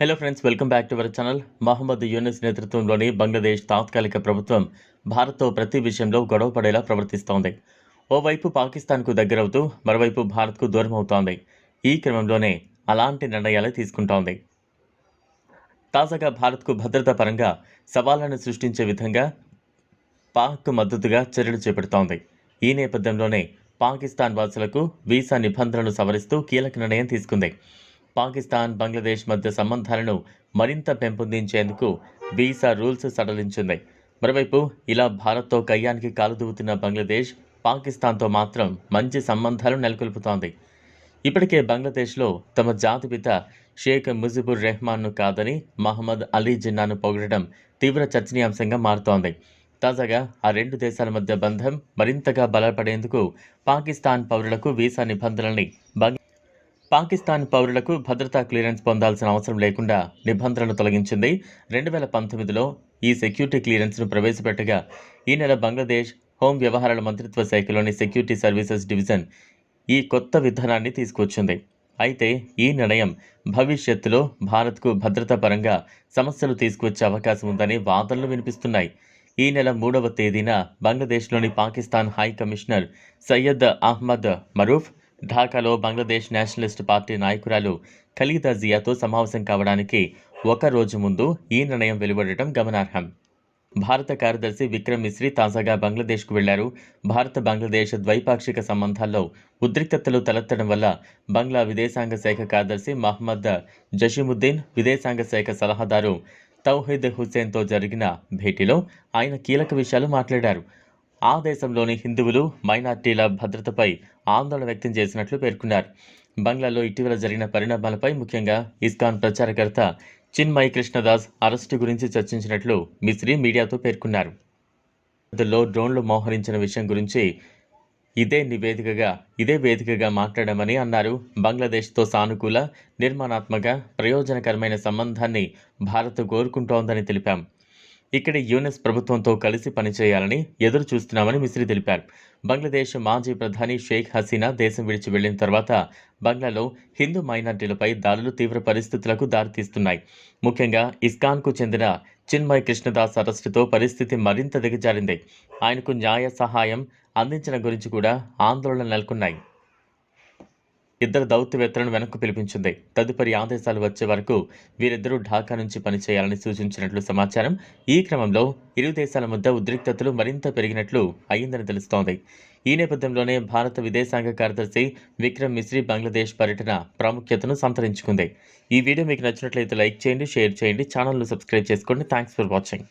Hello friends welcome back to our channel Mohammed Yunus నేతృత్వంలోని బంగ్లాదేశ్ తాత్కాలిక ప్రభుత్వం భారత్తో ప్రతి విషయంలో గొడవ పడేలా ప్రవర్తిస్తోంది ఓవైపు పాకిస్తాన్కు దగ్గరవుతూ మరోవైపు భారత్కు దూరం అవుతోంది ఈ క్రమంలోనే అలాంటి నిర్ణయాలు తీసుకుంటోంది తాజాగా భారత్కు భద్రతా పరంగా సవాళ్ళను సృష్టించే విధంగా పాక్ మద్దతుగా చర్యలు చేపడుతోంది ఈ నేపథ్యంలోనే పాకిస్తాన్ వాసులకు వీసా నిబంధనలు సవరిస్తూ కీలక నిర్ణయం తీసుకుంది పాకిస్తాన్ బంగ్లాదేశ్ మధ్య సంబంధాలను మరింత పెంపొందించేందుకు వీసా రూల్స్ సడలించింది. మరోవైపు ఇలా భారత్తో కయ్యానికి కాలుదూవుతున్న బంగ్లాదేశ్ పాకిస్తాన్తో మాత్రం మంచి సంబంధాలు నెలకొల్పుతోంది. ఇప్పటికే బంగ్లాదేశ్లో తమ జాతిపిత షేక్ ముజిబుర్ రెహమాన్ను కాదని మహమ్మద్ అలీ జిన్నాను పొగడటం తీవ్ర చర్చనీయాంశంగా మారుతోంది. తాజాగా ఆ రెండు దేశాల మధ్య బంధం మరింతగా బలపడేందుకు పాకిస్తాన్ పౌరులకు వీసా నిబంధనల్ని బంగ్ పాకిస్తాన్ పౌరులకు భద్రతా క్లియరెన్స్ పొందాల్సిన అవసరం లేకుండా నిబంధనలు తొలగించింది. రెండు వేల పంతొమ్మిదిలో ఈ సెక్యూరిటీ క్లియరెన్స్ను ప్రవేశపెట్టగా ఈ నెల బంగ్లాదేశ్ హోం వ్యవహారాల మంత్రిత్వ శాఖలోని సెక్యూరిటీ సర్వీసెస్ డివిజన్ ఈ కొత్త విధానాన్ని తీసుకొచ్చింది అయితే ఈ నిర్ణయం భవిష్యత్తులో భారత్కు భద్రతా పరంగా సమస్యలు తీసుకొచ్చే అవకాశం ఉందని వాదనలు వినిపిస్తున్నాయి. ఈ నెల మూడవ తేదీన బంగ్లాదేశ్లోని పాకిస్తాన్ హై కమిషనర్ సయ్యద్ అహ్మద్ మరూఫ్ ఢాకాలో బంగ్లాదేశ్ నేషనలిస్ట్ పార్టీ నాయకురాలు ఖలీదా జియాతో సమావేశం కావడానికి ఒక రోజు ముందు ఈ నిర్ణయం వెలువడటం గమనార్హం. భారత కార్యదర్శి విక్రమ్ మిశ్రీ తాజాగా బంగ్లాదేశ్కు వెళ్ళారు. భారత బంగ్లాదేశ్ ద్వైపాక్షిక సంబంధాల్లో ఉద్రిక్తతలు తలెత్తడం వల్ల బంగ్లా విదేశాంగ శాఖ కార్యదర్శి మహమ్మద్ జషీముద్దీన్ విదేశాంగ శాఖ సలహాదారు తౌహీద్ హుస్సేన్తో జరిగిన భేటీలో ఆయన కీలక విషయాలు మాట్లాడారు. ఆ దేశంలోని హిందువులు మైనార్టీల భద్రతపై ఆందోళన వ్యక్తం చేసినట్లు పేర్కొన్నారు. బంగ్లాలో ఇటీవల జరిగిన పరిణామాలపై ముఖ్యంగా ఇస్కాన్ ప్రచారకర్త చిన్మయ్ కృష్ణదాస్ అరెస్టు గురించి చర్చించినట్లు మిశ్రీ మీడియాతో పేర్కొన్నారు. లో డ్రోన్లు మోహరించిన విషయం గురించి ఇదే నివేదికగా ఇదే వేదికగా మాట్లాడమని అన్నారు. బంగ్లాదేశ్తో సానుకూల నిర్మాణాత్మక ప్రయోజనకరమైన సంబంధాన్ని భారత్ కోరుకుంటోందని తెలిపాం. ఇక్కడ యూనెస్ ప్రభుత్వంతో కలిసి పనిచేయాలని ఎదురు చూస్తున్నామని మిశ్రీ తెలిపారు. బంగ్లాదేశ్ మాజీ ప్రధాని షేక్ హసీనా దేశం విడిచి వెళ్ళిన తర్వాత బంగ్లాలో హిందూ మైనార్టీలపై దాడులు తీవ్ర పరిస్థితులకు దారితీస్తున్నాయి. ముఖ్యంగా ఇస్కాన్కు చెందిన చిన్మయ్ కృష్ణదాస్ అరెస్టుతో పరిస్థితి మరింత దిగజారింది. ఆయనకు న్యాయ సహాయం అందించిన గురించి కూడా ఆందోళన నెలకొన్నాయి. ఇద్దరు దౌత్యవేత్తలను వెనక్కు పిలిపించింది. తదుపరి ఆదేశాలు వచ్చే వరకు వీరిద్దరూ ఢాకా నుంచి పనిచేయాలని సూచించినట్లు సమాచారం. ఈ క్రమంలో ఇరు దేశాల మధ్య ఉద్రిక్తతలు మరింత పెరిగినట్లు అయ్యిందని తెలుస్తోంది. ఈ నేపథ్యంలోనే భారత విదేశాంగ కార్యదర్శి విక్రమ్ మిశ్రీ బంగ్లాదేశ్ పర్యటన ప్రాముఖ్యతను సంతరించుకుంది. ఈ వీడియో మీకు నచ్చినట్లయితే లైక్ చేయండి షేర్ చేయండి ఛానల్ను సబ్స్క్రైబ్ చేసుకోండి. Thanks for watching.